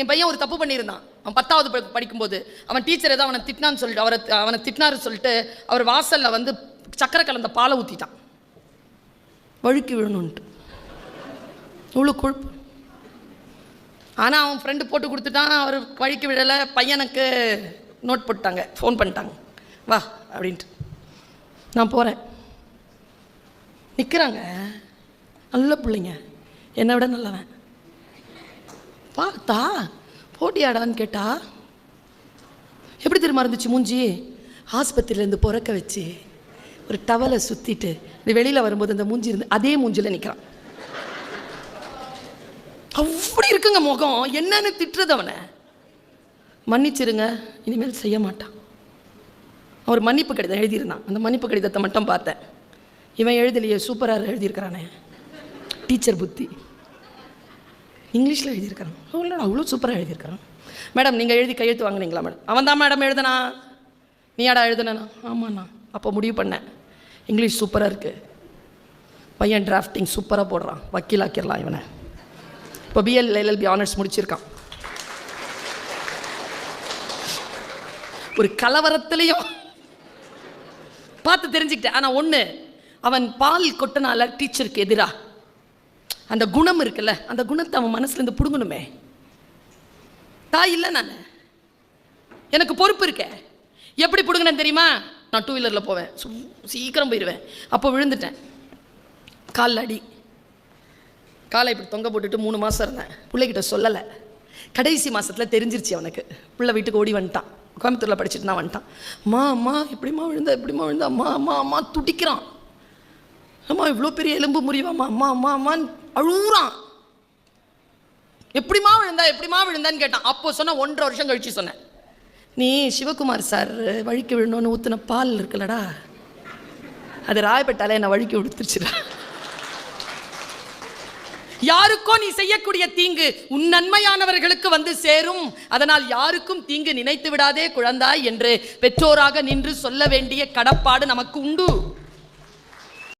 என் பையன் ஒரு தப்பு பண்ணியிருந்தான். அவன் பத்தாவது படிக்கும்போது அவன் டீச்சர் ஏதோ அவனை திட்டினான்னு சொல்லிட்டு அவரை அவனை திட்டினாருன்னு சொல்லிட்டு அவர் வாசலில் வந்து சக்கரை கலந்த பாலை ஊற்றிட்டான் வழுக்கி விழணுன்ட்டு இவ்வளோ கொழுப்பு. ஆனால் அவன் ஃப்ரெண்டு போட்டு கொடுத்துட்டான் அவர் வழுக்கி விடலை பையனுக்கு நோட் போட்டாங்க ஃபோன் பண்ணிட்டாங்க. வா அப்படின்ட்டு. நான் போகிறேன் நிற்கிறாங்க நல்ல பிள்ளைங்க. என்னை விட நல்லவன். பார்த்தா போட்டியாடான்னு கேட்டா எப்படி தெரியுமா இருந்துச்சு மூஞ்சி? ஆஸ்பத்திரியிலேருந்து பிறக்க வச்சு ஒரு டவலை சுற்றிட்டு இந்த வெளியில் வரும்போது அந்த மூஞ்சி இருந்து அதே மூஞ்சியில் நிற்கிறான் அப்படி இருக்குங்க முகம். என்னன்னு திட்டுறது அவனை. மன்னிச்சிருங்க இனிமேல் செய்ய மாட்டான். அவர் மன்னிப்பு கடிதம் எழுதியிருந்தான். அந்த மன்னிப்பு கடிதத்தை மட்டும் பார்த்தேன். இவன் எழுதலையே சூப்பராக எழுதியிருக்கிறானே. டீச்சர் புத்தி. இங்கிலீஷில் எழுதியிருக்கிறான். அவ்வளோ அவ்வளோ சூப்பராக எழுதியிருக்கிறான். மேடம் நீங்கள் எழுதி கையெழுத்து வாங்குனீங்களா மேடம்? அவன் தான் மேடம் எழுதுனா? நீயாடா எழுதுனா ஆமாண்ணா. அப்போ முடிவு பண்ணேன் இங்கிலீஷ் சூப்பராக இருக்குது பையன் டிராஃப்டிங் சூப்பராக போடுறான். வக்கீலாக்கிடலாம் இவனை. இப்போ பிஎல் எல்எல்பி ஆனர்ஸ் முடிச்சிருக்கான். ஒரு கலவரத்துலேயும் பார்த்து தெரிஞ்சுக்கிட்டேன். ஆனால் ஒன்று அவன் பால் கொட்டினால டீச்சருக்கு எதிரா? அந்த குணம் இருக்குல்ல அந்த குணத்தை அவன் மனசுலேருந்து பிடுங்கணுமே. தாய் இல்லை நான். எனக்கு பொறுப்பு இருக்க. எப்படி பிடுங்கினேன் தெரியுமா? நான் டூ வீலரில் போவேன். சீக்கிரம் போயிடுவேன் அப்போ விழுந்துட்டேன். காலில் அடி. காலை இப்படி தொங்க போட்டுட்டு மூணு மாதம் இருந்தேன். பிள்ளைகிட்ட சொல்லலை. கடைசி மாதத்தில் தெரிஞ்சிருச்சு அவனுக்கு. பிள்ளை வீட்டுக்கு ஓடி வந்துட்டான். கோயம்புத்தூரில் படிச்சுட்டு நான் வந்துட்டான். அம்மா அம்மா எப்படிம்மா விழுந்தா? எப்படிம்மா விழுந்தா? அம்மா அம்மா அம்மா துடிக்கிறான். அம்மா இவ்வளோ பெரிய எலும்பு முறிவாம்மா அம்மா அம்மா அம்மான்னு அழுகுறான். எப்படிமா விழுந்தா எப்படிமா விழுந்தான்னு கேட்டான். அப்போ சொன்ன ஒன்றரை வருஷம் கழிச்சு சொன்னேன். நீ சிவகுமார் சார் வழிக்கு விழணும்னு ஊற்றின பால் இருக்குல்லடா. அது ராயப்பட்டாலே என்னை வழுக்கி விடுத்துருச்சுடா யாருக்கோ நீ செய்யக்கூடிய தீங்கு உன் நன்மையானவர்களுக்கு வந்து சேரும். அதனால் யாருக்கும் தீங்கு நினைத்து விடாதே குழந்தாய் என்று பெற்றோராக நின்று சொல்ல வேண்டிய கடப்பாடு நமக்கு உண்டு.